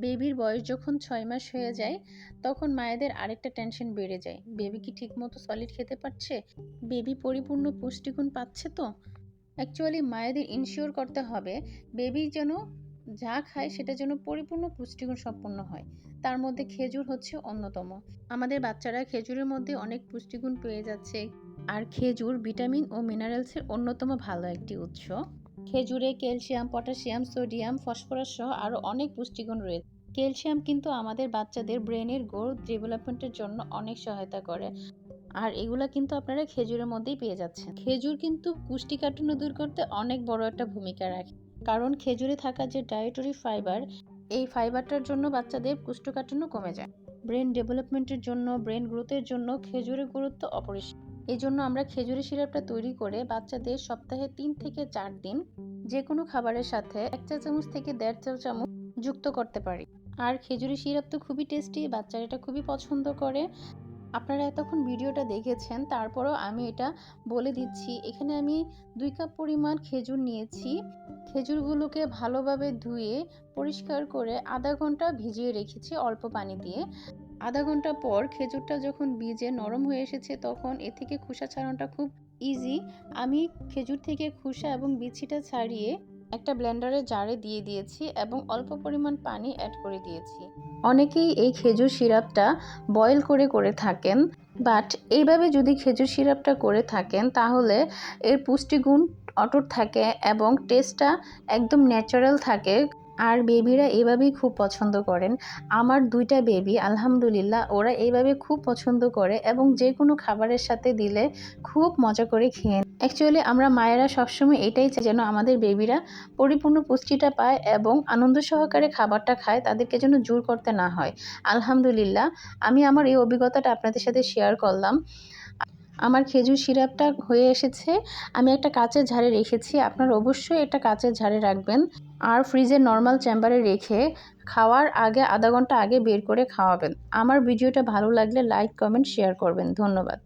বেবির বয়স যখন ছয় মাস হয়ে যায় তখন মায়েদের আরেকটা টেনশন বেড়ে যায়। বেবি কি ঠিকমতো সলিড খেতে পারছে? বেবি পরিপূর্ণ পুষ্টিগুণ পাচ্ছে তো? অ্যাকচুয়ালি মায়েদের ইনশিওর করতে হবে বেবি যেন যা খায় সেটা যেন পরিপূর্ণ পুষ্টিগুণ সম্পন্ন হয়। তার মধ্যে খেজুর হচ্ছে অন্যতম। আমাদের বাচ্চারা খেজুরের মধ্যে অনেক পুষ্টিগুণ পেয়ে যাচ্ছে। আর খেজুর ভিটামিন ও মিনারেলসের অন্যতম ভালো একটি উৎস। খেজুরে, ক্যালসিয়াম, পটাশিয়াম, সোডিয়াম, ফসফরাস সহ আরও অনেক পুষ্টিগুণ রয়েছে। ক্যালসিয়াম কিন্তু আমাদের বাচ্চাদের ব্রেনের গ্রোথ ডেভেলপমেন্টের জন্য অনেক সহায়তা করে। আর এগুলা কিন্তু আপনারা খেজুরের মধ্যেই পেয়ে যাচ্ছেন। খেজুর কিন্তু পুষ্টি কাঠামো দূর করতে অনেক বড় একটা ভূমিকা রাখে। কারণ খেজুরে থাকা যে ডায়েটরি ফাইবার এই ফাইবারটার জন্য বাচ্চাদের কুষ্ঠকাঠিন্য কমে যায়। ব্রেন ডেভেলপমেন্টের জন্য, ব্রেন গ্রোথের জন্য খেজুরের গুরুত্ব অপরিসীম। এই জন্য আমরা খেজুরের সিরাপটা তৈরি করে বাচ্চাদের সপ্তাহে তিন থেকে চার দিন যে কোনো খাবারের সাথে এক চা চামচ থেকে দেড় চা চামচ যুক্ত করতে পারি। আর খেজুরি সিরাপ তো খুবই টেস্টি, বাচ্চারা এটা খুবই পছন্দ করে। আপনারা এতক্ষণ ভিডিওটা দেখেছেন, তারপরও আমি এটা বলে দিচ্ছি। এখানে আমি দুই কাপ পরিমাণ খেজুর নিয়েছি। খেজুরগুলোকে ভালোভাবে ধুয়ে পরিষ্কার করে আধা ঘণ্টা ভিজিয়ে রেখেছি অল্প পানি দিয়ে। আধা ঘণ্টা পর খেজুরটা যখন বীজে নরম হয়ে এসেছে, তখন এ থেকে খোসা ছাড়ানোটা খুব ইজি আমি খেজুর থেকে খোসা এবং বিচিটা ছাড়িয়ে একটা ব্লেন্ডারে জারে দিয়ে দিয়েছি এবং অল্প পরিমাণ পানি অ্যাড করে দিয়েছি। অনেকেই এই খেজুর সিরাপটা বয়েল করে করে থাকেন বাট এইভাবে যদি খেজুর সিরাপটা করে থাকেন, তাহলে এর পুষ্টিগুণ অটুট থাকে এবং টেস্টটা একদম ন্যাচারাল থাকে। আর বেবিরা এভাবেই খুব পছন্দ করেন। আমার দুইটা বেবি, আলহামদুলিল্লাহ, ওরা এইভাবে খুব পছন্দ করে এবং যে কোনো খাবারের সাথে দিলে খুব মজা করে খেয়ে অ্যাকচুয়ালি আমরা মায়েরা সবসময় এটাই চাই যেন আমাদের বেবিরা পরিপূর্ণ পুষ্টিটা পায় এবং আনন্দ সহকারে খাবারটা খায়, তাদেরকে যেন জোর করতে না হয়। আলহামদুলিল্লাহ, আমি আমার এই অভিজ্ঞতাটা আপনাদের সাথে শেয়ার করলাম। আমার খেজুর সিরাপটা হয়ে এসেছে। আমি একটা কাঁচের ঝাড়ে রেখেছি। আপনারা অবশ্যই এটা কাঁচের ঝাড়ে রাখবেন। আর ফ্রিজে নর্মাল চেম্বারে রেখে খাওয়ার আগে আধা ঘণ্টা আগে বের করে খাওয়াবেন। আমার ভিডিওটা ভালো লাগলে লাইক কমেন্ট শেয়ার করবেন। ধন্যবাদ।